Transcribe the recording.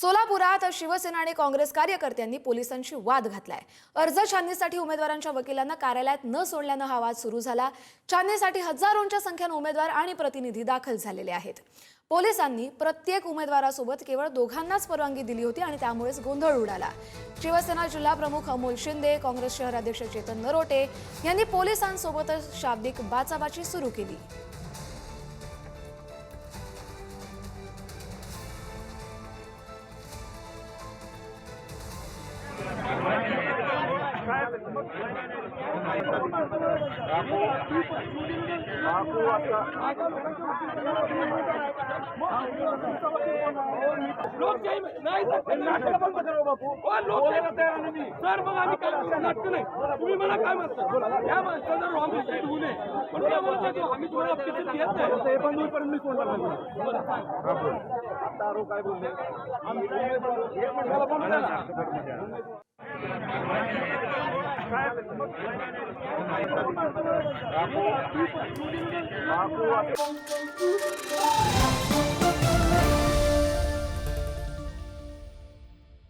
सोलापुरात शिवसेना आणि काँग्रेस कार्यकर्त्यांनी पोलिसांशी वाद घातलाय. अर्ज छाननीसाठी उमेदवारांच्या वकिलांना कार्यालयात न सोडल्यानं हा वाद सुरू झाला. छाननीसाठी हजारोंच्या संख्येनं उमेदवार आणि प्रतिनिधी दाखल झालेले आहेत. पोलिसांनी प्रत्येक उमेदवारासोबत केवळ दोघांनाच परवानगी दिली होती आणि त्यामुळेच गोंधळ उडाला. शिवसेना जिल्हा प्रमुख अमोल शिंदे काँग्रेस शहराध्यक्ष चेतन नरोटे यांनी पोलिसांसोबतच शाब्दिक बाचाबाची सुरू केली. लोकशाही नाही सर लोकशाही सर मग आम्ही काय नाटक नाही तुम्ही मला काय म्हणता या माणसाचा रॉंग मिस्टेक होऊ नये पण त्या बोलता की आम्ही तुम्हाला घेत नाही ते पण होईपर्यंत मी कोणता आता आरोप काय बोलले. నాకు